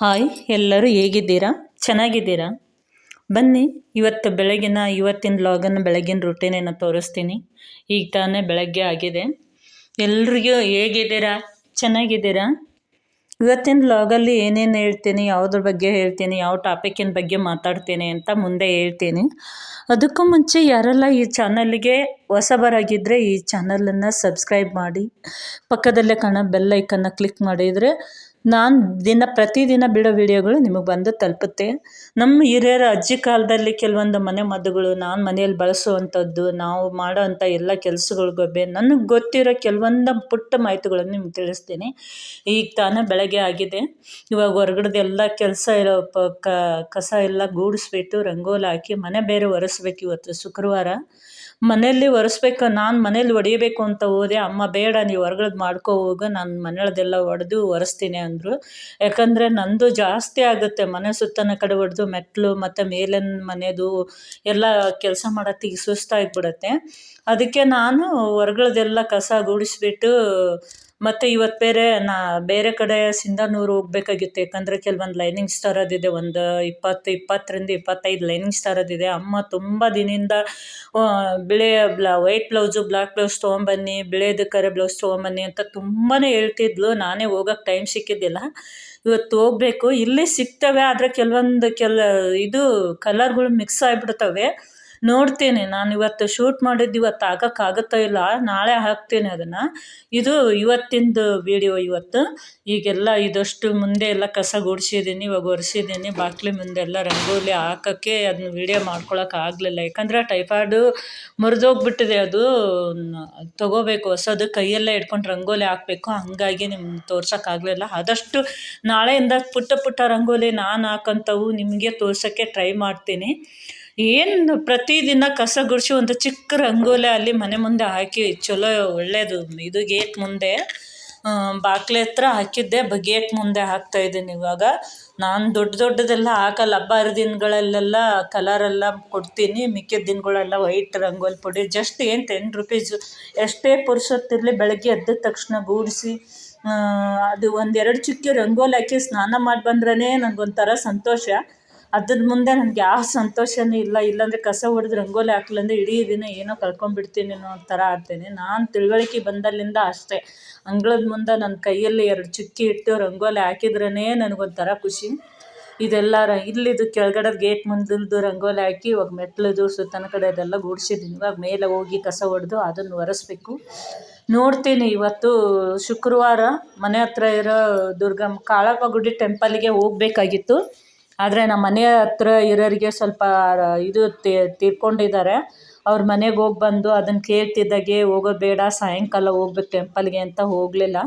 Hi, ಎಲ್ಲರೂ ಹೇಗಿದ್ದೀರಾ? ಚೆನ್ನಾಗಿದ್ದೀರಾ? ಬನ್ನಿ, ಇವತ್ತು ಬೆಳಗಿನ, ಇವತ್ತಿನ ಲಾಗನ್ನು ಬೆಳಗಿನ ರುಟೀನೇನ ತೋರಿಸ್ತೀನಿ. ಈಗ ತಾನೇ ಬೆಳಗ್ಗೆ ಆಗಿದೆ. ಎಲ್ರಿಗೂ ಹೇಗಿದ್ದೀರಾ? ಚೆನ್ನಾಗಿದ್ದೀರಾ? ಇವತ್ತಿನ ಲಾಗಲ್ಲಿ ಏನೇನು ಹೇಳ್ತೀನಿ, ಯಾವುದ್ರ ಬಗ್ಗೆ ಹೇಳ್ತೀನಿ, ಯಾವ ಟಾಪಿಕ್ಕಿನ ಬಗ್ಗೆ ಮಾತಾಡ್ತೀನಿ ಅಂತ ಮುಂದೆ ಹೇಳ್ತೀನಿ. ಅದಕ್ಕೂ ಮುಂಚೆ ಯಾರೆಲ್ಲ ಈ ಚಾನಲ್ಗೆ ಹೊಸಬರಾಗಿದ್ದರೆ ಈ ಚಾನಲನ್ನು ಸಬ್ಸ್ಕ್ರೈಬ್ ಮಾಡಿ. ಪಕ್ಕದಲ್ಲೇ ಕಾಣೋ ಬೆಲ್ ಐಕನ್ನ ಕ್ಲಿಕ್ ಮಾಡಿದರೆ ನಾನು ದಿನ ಪ್ರತಿದಿನ ಬಿಡೋ ವಿಡಿಯೋಗಳು ನಿಮಗೆ ಬಂದು ತಲುಪುತ್ತೆ. ನಮ್ಮ ಹಿರಿಯರ ಅಜ್ಜಿ ಕಾಲದಲ್ಲಿ ಕೆಲವೊಂದು ಮನೆ ಮದ್ದುಗಳು, ನಾನು ಮನೆಯಲ್ಲಿ ಬಳಸುವಂಥದ್ದು, ನಾವು ಮಾಡೋ ಅಂಥ ಎಲ್ಲ ಕೆಲಸಗಳ ಬಗ್ಗೆ ನನಗೆ ಗೊತ್ತಿರೋ ಕೆಲವೊಂದು ಪುಟ್ಟ ಮಾಹಿತಿಗಳನ್ನು ನಿಮ್ಗೆ ತಿಳಿಸ್ತೀನಿ. ಈಗ ತಾನೇ ಬೆಳಗ್ಗೆ ಆಗಿದೆ. ಇವಾಗ ಹೊರಗಡೆದೆಲ್ಲ ಕೆಲಸ ಇರೋ ಪ ಕಸ ಎಲ್ಲ ಗೂಡಿಸ್ಬಿಟ್ಟು ರಂಗೋಲಿ ಹಾಕಿ ಮನೆ ಬೇರೆ ಒರೆಸ್ಬೇಕು ಇವತ್ತು ಶುಕ್ರವಾರ. ಮನೆಯಲ್ಲಿ ಒರೆಸ್ಬೇಕು, ನಾನು ಮನೇಲಿ ಹೊಡಿಬೇಕು ಅಂತ ಹೋದೆ. ಅಮ್ಮ, ಬೇಡ, ನೀವು ಹೊರ್ಗಡೆ ಮಾಡ್ಕೊ ಹೋಗು, ನಾನು ಮನೆಯೊಳದೆಲ್ಲ ಒಡೆದು ಒರೆಸ್ತೀನಿ ಅಂದರು. ಯಾಕಂದರೆ ನಂದು ಜಾಸ್ತಿ ಆಗುತ್ತೆ. ಮನೆ ಸುತ್ತನ ಕಡೆ ಒಡೆದು ಮೆಟ್ಲು ಮತ್ತು ಮೇಲಿನ ಮನೆಯದು ಎಲ್ಲ ಕೆಲಸ ಮಾಡೋತ್ತಿಗೆ ಸುಸ್ತಾಗಿಬಿಡತ್ತೆ. ಅದಕ್ಕೆ ನಾನು ಹೊರ್ಗಡೆದೆಲ್ಲ ಕಸ ಗುಡಿಸ್ಬಿಟ್ಟು ಮತ್ತು ಇವತ್ತು ಬೇರೆ ನಾ ಬೇರೆ ಕಡೆ ಸಿಂಧನೂರು ಹೋಗ್ಬೇಕಾಗಿತ್ತು. ಯಾಕಂದರೆ ಕೆಲವೊಂದು ಲೈನಿಂಗ್ಸ್ ತರೋದಿದೆ ಒಂದು ಇಪ್ಪತ್ತು, ಇಪ್ಪತ್ತರಿಂದ ಇಪ್ಪತ್ತೈದು ಲೈನಿಂಗ್ಸ್ ತರೋದಿದೆ ಅಮ್ಮ ತುಂಬ ದಿನದಿಂದ ಬಿಳಿ ಬ್ಲಾ ವೈಟ್ ಬ್ಲೌಸು ಬ್ಲ್ಯಾಕ್ ಬ್ಲೌಸ್ ತೊಗೊಂಬನ್ನಿ ಕರೆ ಬ್ಲೌಸ್ ತೊಗೊಂಬನ್ನಿ ಅಂತ ತುಂಬಾ ಹೇಳ್ತಿದ್ಲು. ನಾನೇ ಹೋಗೋಕ್ಕೆ ಟೈಮ್ ಸಿಕ್ಕಿದ್ದಿಲ್ಲ. ಇವತ್ತು ಹೋಗ್ಬೇಕು. ಇಲ್ಲಿ ಸಿಗ್ತವೆ, ಆದರೆ ಕೆಲವೊಂದು ಕೆಲ, ಇದು ಕಲರ್ಗಳು ಮಿಕ್ಸ್ ಆಗಿಬಿಡ್ತವೆ. ನೋಡ್ತೀನಿ. ನಾನು ಇವತ್ತು ಶೂಟ್ ಮಾಡಿದ್ದು ಇವತ್ತು ಹಾಕೋಕ್ಕಾಗುತ್ತೋ ಇಲ್ಲ ನಾಳೆ ಹಾಕ್ತೇನೆ ಅದನ್ನು. ಇದು ಇವತ್ತಿಂದು ವಿಡಿಯೋ ಇವತ್ತು. ಈಗೆಲ್ಲ ಇದಷ್ಟು ಮುಂದೆ ಎಲ್ಲ ಕಸ ಗುಡಿಸಿದ್ದೀನಿ, ಇವಾಗ ಒರೆಸಿದ್ದೀನಿ. ಬಾಕ್ಲಿ ಮುಂದೆ ಎಲ್ಲ ರಂಗೋಲಿ ಹಾಕೋಕ್ಕೆ ಅದನ್ನ ವಿಡಿಯೋ ಮಾಡ್ಕೊಳಕ್ಕೆ ಆಗಲಿಲ್ಲ. ಯಾಕಂದರೆ ಟೈಫಾಯ್ಡು ಮುರಿದೋಗ್ಬಿಟ್ಟಿದೆ ಅದು. ತಗೋಬೇಕು, ಹೊಸದು ಕೈಯೆಲ್ಲ ಇಟ್ಕೊಂಡು ರಂಗೋಲಿ ಹಾಕಬೇಕು. ಹಂಗಾಗಿ ನಿಮ್ಗೆ ತೋರ್ಸೋಕ್ಕಾಗಲಿಲ್ಲ ಆದಷ್ಟು ನಾಳೆಯಿಂದ ಪುಟ್ಟ ಪುಟ್ಟ ರಂಗೋಲಿ ನಾನು ಹಾಕೋಂಥವು ನಿಮಗೆ ತೋರ್ಸೋಕ್ಕೆ ಟ್ರೈ ಮಾಡ್ತೀನಿ. ಏನು ಪ್ರತಿದಿನ ಕಸ ಗುಡಿಸಿ ಒಂದು ಚಿಕ್ಕ ರಂಗೋಲಿ ಅಲ್ಲಿ ಮನೆ ಮುಂದೆ ಹಾಕಿ, ಚಲೋ ಒಳ್ಳೆಯದು ಇದು ಗೇಟ್ ಮುಂದೆ ಬಾಕ್ಲೆ ಹತ್ರ ಹಾಕಿದ್ದೆ, ಬ, ಗೇಟ್ ಮುಂದೆ ಹಾಕ್ತಾಯಿದ್ದೀನಿ ಇವಾಗ. ನಾನು ದೊಡ್ಡ ದೊಡ್ಡದೆಲ್ಲ ಹಾಕಲ್ಲ ಹಬ್ಬ ಹರಿದಿನಗಳಲ್ಲೆಲ್ಲ ಕಲರೆಲ್ಲ ಕೊಡ್ತೀನಿ. ಮಿಕ್ಕಿದ ದಿನಗಳೆಲ್ಲ ವೈಟ್ ರಂಗೋಲಿ ಪುಡಿ ಜಸ್ಟ್ ಏನು ಟೆನ್ ರುಪೀಸ್ ಎಷ್ಟೇ ಪುರುಸೊತ್ತಿರಲಿ ಬೆಳಗ್ಗೆ ಎದ್ದ ತಕ್ಷಣ ಗೂಡಿಸಿ ಅದು ಒಂದೆರಡು ಚುಕ್ಕಿ ರಂಗೋಲಿ ಹಾಕಿ ಸ್ನಾನ ಮಾಡಿ ಬಂದ್ರೇ ನನಗೊಂಥರ ಸಂತೋಷ. ಅದ್ರ ಮುಂದೆ ನನಗೆ ಯಾವ ಸಂತೋಷವೂ ಇಲ್ಲ. ಇಲ್ಲಾಂದರೆ ಕಸ ಹೊಡೆದು ರಂಗೋಲಿ ಹಾಕ್ಲಿಲ್ಲ ಅಂದರೆ ಇಡೀ ದಿನ ಏನೋ ಕಳ್ಕೊಂಡ್ಬಿಡ್ತೀನಿ ಅನ್ನೋ ಥರ ಆಡ್ತೀನಿ ನಾನು ತಿಳುವಳಿಕೆ ಬಂದಲ್ಲಿಂದ ಅಷ್ಟೇ. ಅಂಗಳದ ಮುಂದೆ ನನ್ನ ಕೈಯಲ್ಲಿ ಎರಡು ಚುಕ್ಕಿ ಇಟ್ಟು ರಂಗೋಲಿ ಹಾಕಿದ್ರೇ ನನಗೊಂಥರ ಖುಷಿ. ಇದೆಲ್ಲ ರ ಇಲ್ಲಿದು ಕೆಳಗಡೆ ಗೇಟ್ ಮುಂದಿಲ್ದು ರಂಗೋಲಿ ಹಾಕಿ, ಇವಾಗ ಮೆಟ್ಲದು ಸುತ್ತನ ಕಡೆ ಅದೆಲ್ಲ ಗೂಡಿಸಿದ್ದೀನಿ. ಇವಾಗ ಮೇಲೆ ಹೋಗಿ ಕಸ ಹೊಡೆದು ಅದನ್ನು ಒರೆಸ್ಬೇಕು. ನೋಡ್ತೀನಿ ಇವತ್ತು ಶುಕ್ರವಾರ ಮನೆ ಹತ್ರ ಇರೋ ದುರ್ಗಮ್ಮ ಕಾಳಪ್ಪ ಗುಡಿ ಟೆಂಪಲ್ಗೆ ಹೋಗ್ಬೇಕಾಗಿತ್ತು. ಆದರೆ ನಮ್ಮ ಮನೆ ಹತ್ರ ಇರೋರಿಗೆ ಸ್ವಲ್ಪ ಇದು ತೀರ್ಕೊಂಡಿದ್ದಾರೆ. ಅವ್ರ ಮನೆಗೆ ಹೋಗಿ ಬಂದು ಅದನ್ನು ಕೇಳ್ತಿದ್ದಾಗೆ, ಹೋಗೋದು ಬೇಡ, ಸಾಯಂಕಾಲ ಹೋಗ್ಬೇಕು ಟೆಂಪಲ್ಗೆ ಅಂತ ಹೋಗಲಿಲ್ಲ.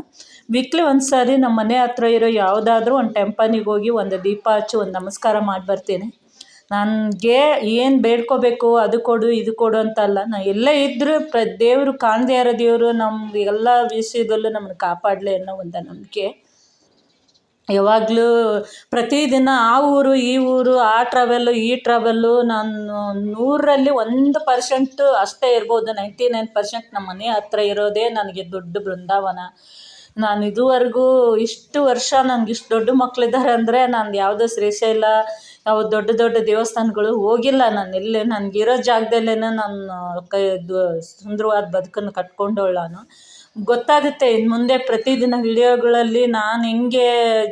ವೀಕ್ಲಿ ಒಂದು ಸಾರಿ ನಮ್ಮ ಮನೆ ಹತ್ರ ಇರೋ ಯಾವುದಾದ್ರೂ ಒಂದು ಟೆಂಪಲಿಗೆ ಹೋಗಿ ಒಂದು ದೀಪ ಹಚ್ಚಿ ಒಂದು ನಮಸ್ಕಾರ ಮಾಡಿ ಬರ್ತೀನಿ. ನನಗೆ ಏನು ಬೇಡ್ಕೋಬೇಕು, ಅದು ಕೊಡು, ಇದು ಕೊಡು ಅಂತ ಅಲ್ಲ. ನಾ ಎಲ್ಲೇ ಇದ್ದರೂ ಪ್ರ, ದೇವರು ಕಾಣದೇ ಇರೋ ದೇವರು ನಮ್ಮ ಎಲ್ಲ ವಿಷಯದಲ್ಲೂ ನಮ್ಮನ್ನು ಕಾಪಾಡಲಿ ಅನ್ನೋ ಒಂದು ನಂಬಿಕೆ. ಯಾವಾಗಲೂ ಪ್ರತಿದಿನ ಆ ಊರು, ಈ ಊರು, ಆ ಟ್ರಾವೆಲ್ಲು ಈ ಟ್ರಾವೆಲ್ಲು ನಾನು ನೂರರಲ್ಲಿ ಒಂದು ಪರ್ಸೆಂಟು ಅಷ್ಟೇ ಇರ್ಬೋದು. ನೈಂಟಿ ನೈನ್ ಪರ್ಸೆಂಟ್ ನಮ್ಮ ಮನೆ ಹತ್ರ ಇರೋದೇ ನನಗೆ ದೊಡ್ಡ ಬೃಂದಾವನ. ನಾನು ಇದುವರೆಗೂ ಇಷ್ಟು ವರ್ಷ ನನಗೆ ಇಷ್ಟು ದೊಡ್ಡ ಮಕ್ಕಳಿದ್ದಾರೆ ಅಂದರೆ ನಾನು ಯಾವುದೋ ಶ್ರೀಶೈಲ ಯಾವ ದೊಡ್ಡ ದೊಡ್ಡ ದೇವಸ್ಥಾನಗಳು ಹೋಗಿಲ್ಲ. ನಾನು ಎಲ್ಲೇ ನನಗಿರೋ ಜಾಗದಲ್ಲೇ ನಾನು ಕೈ ಸುಂದರವಾದ ಬದುಕನ್ನು ಕಟ್ಕೊಂಡವಳು ನಾನು. ಗೊತ್ತಾಗುತ್ತೆ. ಇನ್ನು ಮುಂದೆ ಪ್ರತಿದಿನ ವಿಡಿಯೋಗಳಲ್ಲಿ ನಾನು ಹೆಂಗೆ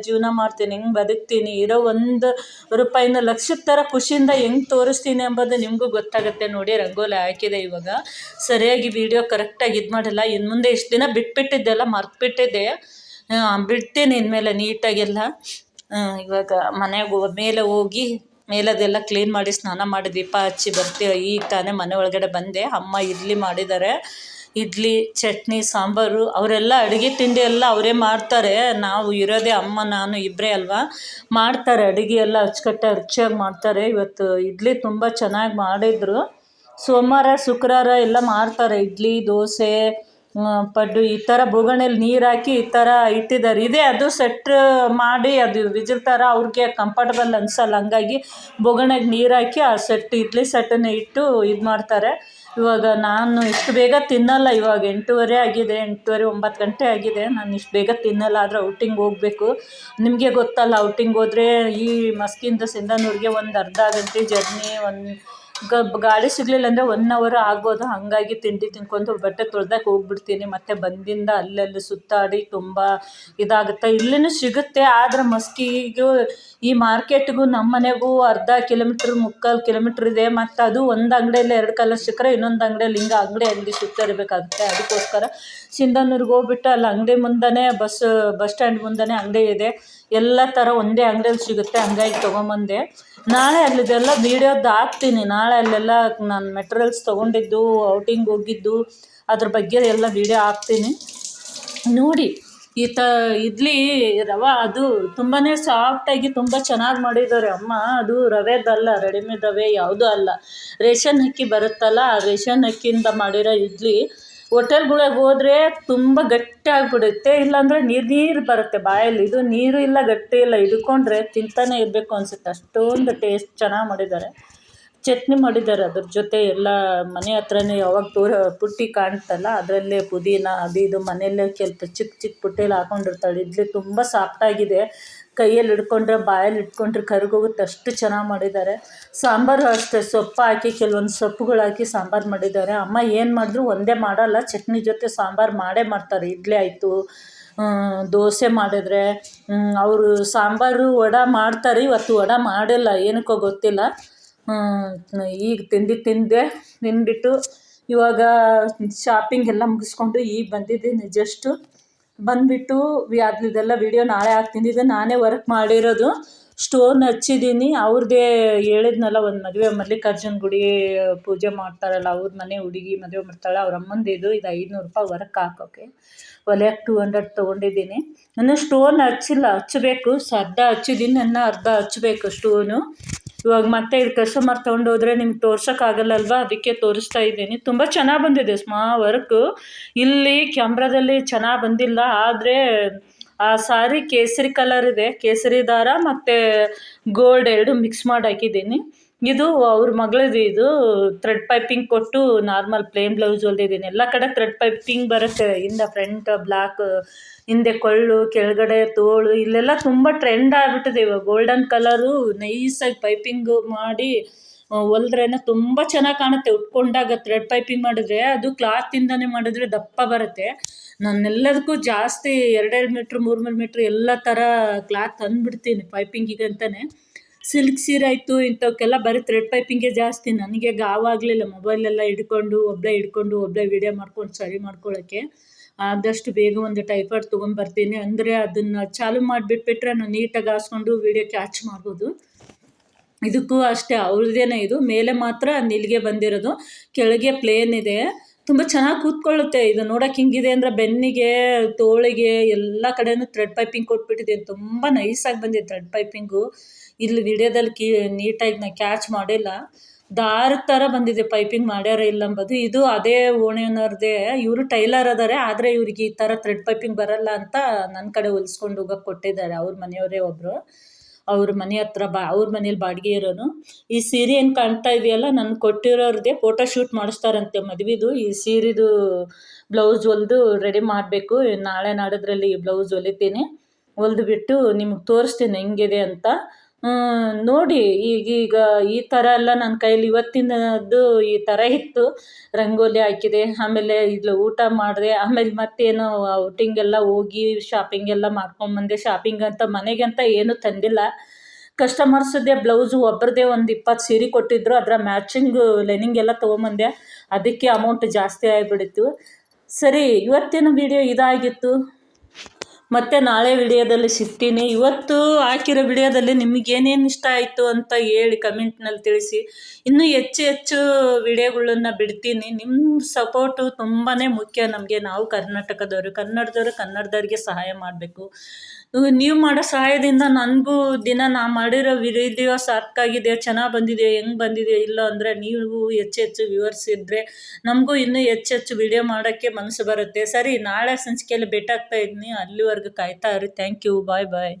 ಜೀವನ ಮಾಡ್ತೀನಿ, ಹೆಂಗೆ ಬದುಕ್ತೀನಿ, ಇರೋ ಒಂದು ರೂಪಾಯಿನ ಲಕ್ಷದ ಥರ ಖುಷಿಯಿಂದ ಹೆಂಗೆ ತೋರಿಸ್ತೀನಿ ಎಂಬುದು ನಿಮಗೂ ಗೊತ್ತಾಗುತ್ತೆ ನೋಡಿ ರಂಗೋಲಿ ಹಾಕಿದೆ ಇವಾಗ. ಸರಿಯಾಗಿ ವಿಡಿಯೋ ಕರೆಕ್ಟಾಗಿ ಇದು ಮಾಡಿಲ್ಲ. ಇನ್ನು ಮುಂದೆ ಇಷ್ಟು ದಿನ ಬಿಟ್ಬಿಟ್ಟಿದ್ದೆಲ್ಲ ಮರ್ತುಬಿಟ್ಟಿದ್ದೆ. ಬಿಡ್ತೀನಿ ಇನ್ಮೇಲೆ ನೀಟಾಗೆಲ್ಲ. ಇವಾಗ ಮನೆಗೆ ಮೇಲೆ ಹೋಗಿ ಮೇಲದೆಲ್ಲ ಕ್ಲೀನ್ ಮಾಡಿ ಸ್ನಾನ ಮಾಡಿ ದೀಪ ಹಚ್ಚಿ ಬರ್ತೀವಿ ಈಗ ತಾನೇ ಮನೆ ಒಳಗಡೆ ಬಂದೆ. ಅಮ್ಮ ಇಡ್ಲಿ ಮಾಡಿದ್ದಾರೆ. ಇಡ್ಲಿ, ಚಟ್ನಿ, ಸಾಂಬಾರು, ಅವರೆಲ್ಲ ಅಡುಗೆ ತಿಂಡಿ ಎಲ್ಲ ಅವರೇ ಮಾಡ್ತಾರೆ. ನಾವು ಇರೋದೇ ಅಮ್ಮ, ನಾನು ಇಬ್ಬರೇ ಅಲ್ವಾ? ಮಾಡ್ತಾರೆ, ಅಡುಗೆ ಎಲ್ಲ ಅಚ್ಚುಕಟ್ಟಾಗಿ, ರುಚಿಯಾಗಿ ಮಾಡ್ತಾರೆ. ಇವತ್ತು ಇಡ್ಲಿ ತುಂಬ ಚೆನ್ನಾಗಿ ಮಾಡಿದರು. ಸೋಮವಾರ, ಶುಕ್ರವಾರ ಎಲ್ಲ ಮಾಡ್ತಾರೆ. ಇಡ್ಲಿ, ದೋಸೆ ಪಡ್ಡು, ಈ ಥರ ಬೋಗಣೆಯಲ್ಲಿ ನೀರು ಹಾಕಿ ಈ ಥರ ಇಟ್ಟಿದ್ದಾರೆ. ಇದೇ, ಅದು ಸೆಟ್ ಮಾಡಿ, ಅದು ವಿಜಿಲ್ ಥರ ಅವ್ರಿಗೆ ಕಂಫರ್ಟಬಲ್ ಅನ್ಸಲ್ಲ. ಹಂಗಾಗಿ ಬೋಗಣೆಗೆ ನೀರು ಹಾಕಿ ಆ ಸೆಟ್ ಇಡ್ಲಿ ಸೆಟ್ಟನ್ನು ಇಟ್ಟು ಇದು ಮಾಡ್ತಾರೆ ಇವಾಗ ನಾನು ಇಷ್ಟು ಬೇಗ ತಿನ್ನಲ್ಲ, ಇವಾಗ ಎಂಟೂವರೆ ಆಗಿದೆ, ಎಂಟೂವರೆ ಒಂಬತ್ತು ಗಂಟೆ ಆಗಿದೆ. ನಾನು ಇಷ್ಟು ಬೇಗ ತಿನ್ನಲ್ಲ, ಆದರೆ ಔಟಿಂಗ್ ಹೋಗಬೇಕು. ನಿಮಗೆ ಗೊತ್ತಲ್ಲ, ಔಟಿಂಗ್ ಹೋದರೆ ಈ ಮಸ್ಕಿಂದ ಸಿಂಧನೂರಿಗೆ ಒಂದು ಅರ್ಧ ಗಂಟೆ ಜರ್ನಿ, ಒಂದು ಗಾಡಿ ಸಿಗಲಿಲ್ಲ ಅಂದರೆ ಒನ್ ಅವರ್ ಆಗ್ಬೋದು. ಹಾಗಾಗಿ ತಿಂಡಿ ತಿನ್ಕೊಂಡು ಬಟ್ಟೆ ತೊಳ್ದಕ್ಕೆ ಹೋಗ್ಬಿಡ್ತೀನಿ. ಮತ್ತು ಬಂದಿಂದ ಅಲ್ಲಲ್ಲಿ ಸುತ್ತಾಡಿ ತುಂಬ ಇದಾಗುತ್ತೆ. ಇಲ್ಲಿನೂ ಸಿಗುತ್ತೆ, ಆದರೆ ಮಸ್ಕಿಗೂ ಈ ಮಾರ್ಕೆಟ್ಗೂ ನಮ್ಮ ಮನೆಗೂ ಅರ್ಧ ಕಿಲೋಮೀಟ್ರ್, ಮುಕ್ಕಾಲು ಕಿಲೋಮೀಟ್ರ್ ಇದೆ. ಮತ್ತು ಅದು ಒಂದು ಅಂಗಡಿಯಲ್ಲಿ ಎರಡು ಕಲರ್ ಸಿಕ್ಕರೆ ಇನ್ನೊಂದು ಅಂಗಡಿಯಲ್ಲಿ ಹಿಂಗೆ ಅಂಗಡಿ ಅಂಗಡಿ ಸುತ್ತರಿಬೇಕಾಗುತ್ತೆ ಅದಕ್ಕೋಸ್ಕರ ಸಿಂಧನೂರಿಗೆ ಹೋಗ್ಬಿಟ್ಟು ಅಲ್ಲಿ ಅಂಗಡಿ ಮುಂದೆನೇ, ಬಸ್ ಬಸ್ ಸ್ಟ್ಯಾಂಡ್ ಮುಂದೆನೇ ಅಂಗಡಿ ಇದೆ. ಎಲ್ಲ ಥರ ಒಂದೇ ಅಂಗಡಿಯಲ್ಲಿ ಸಿಗುತ್ತೆ. ಹಂಗಾಗಿ ತೊಗೊಂಬಂದೆ. ನಾಳೆ ಅಲ್ಲಿದೆಲ್ಲ ವೀಡಿಯೋದು ಹಾಕ್ತೀನಿ. ನಾಳೆ ಅಲ್ಲೆಲ್ಲ ನಾನು ಮೆಟ್ರಿಯಲ್ಸ್ ತೊಗೊಂಡಿದ್ದು ಔಟಿಂಗ್ ಹೋಗಿದ್ದು, ಅದ್ರ ಬಗ್ಗೆ ಎಲ್ಲ ವೀಡಿಯೋ ಹಾಕ್ತೀನಿ. ನೋಡಿ, ಈ ತ, ಇಡ್ಲಿ ರವೆ ಅದು ತುಂಬಾ ಸಾಫ್ಟಾಗಿ ತುಂಬ ಚೆನ್ನಾಗಿ ಮಾಡಿದ್ದಾರೆ. ಅಮ್ಮ, ಅದು ರವೆದಲ್ಲ ರೆಡಿಮೇಡ್ ರವೆ ಯಾವುದೂ ಅಲ್ಲ. ರೇಷನ್ ಅಕ್ಕಿ ಬರುತ್ತಲ್ಲ, ಆ ರೇಷನ್ ಅಕ್ಕಿಯಿಂದ ಮಾಡಿರೋ ಇಡ್ಲಿ ಹೋಟೆಲ್ಗಳಿಗೆ ಹೋದರೆ ತುಂಬ ಗಟ್ಟಿ ಆಗಿಬಿಡುತ್ತೆ ಇಲ್ಲಾಂದರೆ ನೀರು ನೀರು ಬರುತ್ತೆ ಬಾಯಲ್ಲಿ. ಇದು ನೀರು ಇಲ್ಲ, ಗಟ್ಟಿ ಇಲ್ಲ. ಹಿಡ್ಕೊಂಡ್ರೆ ತಿಂತಾನೆ ಇರಬೇಕು ಅನಿಸುತ್ತೆ. ಅಷ್ಟೊಂದು ಟೇಸ್ಟ್ ಚೆನ್ನಾಗಿ ಮಾಡಿದ್ದಾರೆ. ಚಟ್ನಿ ಮಾಡಿದ್ದಾರೆ ಅದ್ರ ಜೊತೆ ಎಲ್ಲ ಮನೆ ಹತ್ರನೇ ಯಾವಾಗ ತೋರ ಪುಟ್ಟಿ ಕಾಣ್ತಲ್ಲ ಅದರಲ್ಲೇ ಪುದೀನ ಅದು ಇದು ಮನೆಯಲ್ಲೇ ಸ್ವಲ್ಪ ಚಿಕ್ಕ ಚಿಕ್ಕ ಪುಟ್ಟಿಯಲ್ಲಿ ಹಾಕೊಂಡಿರ್ತಾಳೆ. ಇಡ್ಲಿ ತುಂಬ ಸಾಫ್ಟಾಗಿದೆ ಕೈಯಲ್ಲಿ ಹಿಡ್ಕೊಂಡ್ರೆ, ಬಾಯಲ್ಲಿ ಇಟ್ಕೊಂಡ್ರೆ ಕರ್ಗೋಗುತ್ತೆ. ಅಷ್ಟು ಚೆನ್ನಾಗಿ ಮಾಡಿದ್ದಾರೆ. ಸಾಂಬಾರು ಅಷ್ಟೇ, ಸೊಪ್ಪು ಹಾಕಿ, ಕೆಲವೊಂದು ಸೊಪ್ಪುಗಳು ಹಾಕಿ ಸಾಂಬಾರು ಮಾಡಿದ್ದಾರೆ. ಅಮ್ಮ ಏನು ಮಾಡಿದ್ರು ಒಂದೇ ಮಾಡಲ್ಲ, ಚಟ್ನಿ ಜೊತೆ ಸಾಂಬಾರು ಮಾಡೇ ಮಾಡ್ತಾರೆ. ಇಡ್ಲಿ ಆಯಿತು ದೋಸೆ ಮಾಡಿದ್ರೆ ಅವರು ಸಾಂಬಾರು ವಡೆ ಮಾಡ್ತಾರೆ. ಇವತ್ತು ವಡೆ ಮಾಡಿಲ್ಲ, ಏನಕ್ಕೋ ಗೊತ್ತಿಲ್ಲ. ಈಗ ತಿಂದು ತಿಂದೆ, ತಿಂದ್ಬಿಟ್ಟು ಇವಾಗ ಶಾಪಿಂಗ್ ಎಲ್ಲ ಮುಗಿಸ್ಕೊಂಡು ಈಗ ಬಂದಿದ್ದೀನಿ ಜಸ್ಟು ಬಂದುಬಿಟ್ಟು ಇದೆಲ್ಲ ವೀಡಿಯೋ ನಾಳೆ ಹಾಕ್ತೀನಿ. ಇದು ನಾನೇ ವರ್ಕ್ ಮಾಡಿರೋದು. ಸ್ಟೋನ್ ಹಚ್ಚಿದ್ದೀನಿ ಅವ್ರದ್ದೇ ಹೇಳಿದ್ನಲ್ಲ, ಒಂದು ಮದುವೆ ಮಲ್ಲಿಕಾರ್ಜುನ ಗುಡಿ ಪೂಜೆ ಮಾಡ್ತಾರಲ್ಲ, ಅವ್ರ ಮನೆ ಹುಡುಗಿ ಮದುವೆ ಮಾಡ್ತಾಳೆ, ಅವ್ರ ಅಮ್ಮಂದಿದ್ದು ಇದು ಇದು ಐದುನೂರು ರೂಪಾಯಿ ವರ್ಕ್ ಹಾಕೋಕೆ. ಹೊಲಿಯಕ್ಕೆ ಟೂ ಹಂಡ್ರೆಡ್ ತೊಗೊಂಡಿದ್ದೀನಿ. ನಾನು ಸ್ಟೋನ್ ಹಚ್ಚಿಲ್ಲ ಹಚ್ಚಬೇಕು. ಅರ್ಧ ಹಚ್ಚಿದ್ದೀನಿ ನನ್ನ ಅರ್ಧ ಹಚ್ಚಬೇಕು ಸ್ಟೋನು ಇವಾಗ ಮತ್ತೆ ಇದು ಕಸ್ಟಮರ್ ತೊಗೊಂಡೋದ್ರೆ ನಿಮ್ಗೆ ತೋರ್ಸೋಕ್ಕಾಗಲ್ಲಲ್ವ? ಅದಕ್ಕೆ ತೋರಿಸ್ತಾ ಇದ್ದೀನಿ. ತುಂಬ ಚೆನ್ನಾಗಿ ಬಂದಿದೆ ಸ್ಮಾ ವರ್ಕು. ಇಲ್ಲಿ ಕ್ಯಾಮ್ರಾದಲ್ಲಿ ಚೆನ್ನಾಗಿ ಬಂದಿಲ್ಲ, ಆದರೆ ಆ ಸಾರಿ ಕೇಸರಿ ಕಲರ್ ಇದೆ. ಕೇಸರಿ ದಾರ ಮತ್ತು ಗೋಲ್ಡ್ ಎರಡು ಮಿಕ್ಸ್ ಮಾಡಿ ಹಾಕಿದ್ದೀನಿ. ಇದು ಅವ್ರ ಮಗಳದ್ದು ಇದು ಥ್ರೆಡ್ ಪೈಪಿಂಗ್ ಕೊಟ್ಟು ನಾರ್ಮಲ್ ಪ್ಲೇನ್ ಬ್ಲೌಸ್ ಹೊಲ್ದಿದ್ದೀನಿ ಎಲ್ಲ ಕಡೆ ಥ್ರೆಡ್ ಪೈಪಿಂಗ್ ಬರುತ್ತೆ. ಹಿಂದೆ ಫ್ರಂಟ್ ಬ್ಲ್ಯಾಕ್ ಹಿಂದೆ ಕೊಳ್ಳು ಕೆಳಗಡೆ ತೋಳು, ಇಲ್ಲೆಲ್ಲ ತುಂಬ ಟ್ರೆಂಡ್ ಆಗಿಬಿಟ್ಟಿದೆ ಇವಾಗ. ಗೋಲ್ಡನ್ ಕಲರು ನೈಸಾಗಿ ಪೈಪಿಂಗ್ ಮಾಡಿ ಹೊಲ್ದ್ರೇ ತುಂಬ ಚೆನ್ನಾಗಿ ಕಾಣುತ್ತೆ. ಉಟ್ಕೊಂಡಾಗ ಥ್ರೆಡ್ ಪೈಪಿಂಗ್ ಮಾಡಿದ್ರೆ, ಅದು ಕ್ಲಾತಿಂದನೇ ಮಾಡಿದ್ರೆ ದಪ್ಪ ಬರುತ್ತೆ. ನಾನೆಲ್ಲದಕ್ಕೂ ಜಾಸ್ತಿ ಎರಡೆರಡು ಮೀಟ್ರ್ ಮೂರು ಮೂರು ಮೀಟ್ರ್ ಎಲ್ಲ ಥರ ಕ್ಲಾತ್ ತಂದುಬಿಡ್ತೀನಿ ಪೈಪಿಂಗಿಗೆ ಅಂತಲೇ ಸಿಲ್ಕ್ ಸೀರೆ ಆಯಿತು ಇಂಥವಕ್ಕೆಲ್ಲ ಬರೀ ಥ್ರೆಡ್ ಪೈಪಿಂಗೇ ಜಾಸ್ತಿ. ನನಗೆ ಗಾವಾಗಲಿಲ್ಲ ಮೊಬೈಲೆಲ್ಲ ಹಿಡ್ಕೊಂಡು ಒಬ್ಬಳೇ ಹಿಡ್ಕೊಂಡು ಒಬ್ಬಳೇ ವೀಡಿಯೋ ಮಾಡ್ಕೊಂಡು, ಸರಿ ಮಾಡ್ಕೊಳ್ಳೋಕ್ಕೆ ಆದಷ್ಟು ಬೇಗ ಒಂದು ಟೈಫಾಯ್ಡ್ ತೊಗೊಂಬರ್ತೀನಿ ಅಂದರೆ ಅದನ್ನು ಚಾಲು ಮಾಡಿಬಿಟ್ಬಿಟ್ರೆ ನಾನು ನೀಟಾಗಿ ಹಾಸ್ಕೊಂಡು ವೀಡಿಯೋ ಕ್ಯಾಚ್ ಮಾಡ್ಬೋದು. ಇದಕ್ಕೂ ಅಷ್ಟೇ ಅವ್ರದ್ದೇನೆ ಇದು. ಮೇಲೆ ಮಾತ್ರ ನಿಲ್ಗೆ ಬಂದಿರೋದು. ಕೆಳಗೆ ಪ್ಲೇನ್ ಇದೆ. ತುಂಬ ಚೆನ್ನಾಗಿ ಕೂತ್ಕೊಳ್ಳುತ್ತೆ. ಇದು ನೋಡೋಕೆ ಹಿಂಗಿದೆ ಅಂದರೆ ಬೆನ್ನಿಗೆ, ತೋಳಿಗೆ, ಎಲ್ಲ ಕಡೆಯೂ ಥ್ರೆಡ್ ಪೈಪಿಂಗ್ ಕೊಟ್ಬಿಟ್ಟಿದ್ದೀನಿ ತುಂಬ ನೈಸಾಗಿ ಬಂದಿದೆ ಥ್ರೆಡ್ ಪೈಪಿಂಗು ಇಲ್ಲಿ ವಿಡಿಯೋದಲ್ಲಿ ಕೀ, ನೀಟಾಗಿ ನಾ ಕ್ಯಾಚ್ ಮಾಡಿಲ್ಲ. ದಾರದ ಥರ ಬಂದಿದೆ ಪೈಪಿಂಗ್ ಮಾಡ್ಯಾರ ಇಲ್ಲ ಅಂಬದು. ಇದು ಅದೇ ಓಣೆನವ್ರದೇ ಇವರು ಟೈಲರ್ ಅದಾರೆ, ಆದರೆ ಇವ್ರಿಗೆ ಈ ಥರ ಥ್ರೆಡ್ ಪೈಪಿಂಗ್ ಬರಲ್ಲ ಅಂತ ನನ್ನ ಕಡೆ ಹೊಲಿಸ್ಕೊಂಡು ಹೋಗೋಕೆ ಕೊಟ್ಟಿದ್ದಾರೆ. ಅವ್ರ ಮನೆಯವರೇ ಒಬ್ಬರು ಅವ್ರ ಮನೆ ಹತ್ರ ಬಾ, ಅವ್ರ ಮನೇಲಿ ಬಾಡಿಗೆ ಇರೋನು. ಈ ಸೀರೆ ಏನು ಕಾಣ್ತಾ ಇದೆಯಲ್ಲ, ನಾನು ಕೊಟ್ಟಿರೋರದೇ ಫೋಟೋ ಶೂಟ್ ಮಾಡಿಸ್ತಾರಂತೆ ಮದುವೆದು. ಈ ಸೀರೆದು ಬ್ಲೌಸ್ ಹೊಲ್ದು ರೆಡಿ ಮಾಡಬೇಕು. ನಾಳೆ ನಾಡಿದ್ರಲ್ಲಿ ಬ್ಲೌಸ್ ಹೊಲಿತೀನಿ. ಹೊಲ್ದು ಬಿಟ್ಟು ನಿಮ್ಗೆ ತೋರಿಸ್ತೀನಿ, ಹೆಂಗಿದೆ ಅಂತ. ನೋಡಿ ಈಗೀಗ ಈ ಥರ ಎಲ್ಲ ನನ್ನ ಕೈಲಿ ಇವತ್ತಿನದ್ದು ಈ ಥರ ಇತ್ತು. ರಂಗೋಲಿ ಹಾಕಿದೆ, ಆಮೇಲೆ ಇಲ್ಲಿ ಊಟ ಮಾಡಿದೆ, ಆಮೇಲೆ ಮತ್ತೇನು ಔಟಿಂಗೆಲ್ಲ ಹೋಗಿ ಶಾಪಿಂಗ್ ಎಲ್ಲ ಮಾಡ್ಕೊಂಬಂದೆ ಶಾಪಿಂಗ್ ಅಂತ ಮನೆಗೆ ಅಂತ ಏನೂ ತಂದಿಲ್ಲ. ಕಸ್ಟಮರ್ಸದೇ ಬ್ಲೌಸು ಒಬ್ಬರದೇ ಒಂದು ಇಪ್ಪತ್ತು ಸೀರೆ ಕೊಟ್ಟಿದ್ರು, ಅದರ ಮ್ಯಾಚಿಂಗು ಲೈನಿಂಗ್ ಎಲ್ಲ ತೊಗೊಂಬಂದೆ. ಅದಕ್ಕೆ ಅಮೌಂಟ್ ಜಾಸ್ತಿ ಆಗಿಬಿಡಿತ್ತು ಸರಿ, ಇವತ್ತಿನ ವಿಡಿಯೋ ಇದಾಗಿತ್ತು. ಮತ್ತೆ ನಾಳೆ ವಿಡಿಯೋದಲ್ಲಿ ಸಿಗ್ತೀನಿ. ಇವತ್ತು ಹಾಕಿರೋ ವಿಡಿಯೋದಲ್ಲಿ ನಿಮಗೇನೇನು ಇಷ್ಟ ಆಯಿತು ಅಂತ ಹೇಳಿ ಕಮೆಂಟ್ನಲ್ಲಿ ತಿಳಿಸಿ. ಇನ್ನೂ ಹೆಚ್ಚು ಹೆಚ್ಚು ವಿಡಿಯೋಗಳನ್ನು ಬಿಡ್ತೀನಿ. ನಿಮ್ಮ ಸಪೋರ್ಟು ತುಂಬಾ ಮುಖ್ಯ ನಮಗೆ. ನಾವು ಕರ್ನಾಟಕದವರು, ಕನ್ನಡದವರು ಕನ್ನಡದವ್ರಿಗೆ ಸಹಾಯ ಮಾಡಬೇಕು. ನೀವು ಮಾಡೋ ಸಹಾಯದಿಂದ ನನಗೂ ದಿನ ನಾ ಮಾಡಿರೋ ವಿಡಿಯೋ ಸಾಕಾಗಿದೆ ಚೆನ್ನಾಗಿ ಬಂದಿದೆ ಹೆಂಗೆ ಬಂದಿದೆಯೋ? ಇಲ್ಲ ಅಂದರೆ ನೀವು ಹೆಚ್ಚು ಹೆಚ್ಚು ವ್ಯೂವರ್ಸ್ ಇದ್ದರೆ ನಮಗೂ ಇನ್ನೂ ಹೆಚ್ಚು ಹೆಚ್ಚು ವಿಡಿಯೋ ಮಾಡೋಕ್ಕೆ ಮನಸ್ಸು ಬರುತ್ತೆ. ಸರಿ, ನಾಳೆ ಸಂಚಿಕೆಯಲ್ಲಿ ಭೇಟಾಗ್ತಾ ಇದ್ದೀನಿ. ಅಲ್ಲಿವರೆಗೂ ಕಾಯ್ತಾ ಇರಿ ಥ್ಯಾಂಕ್ ಯು ಬಾಯ್ ಬಾಯ್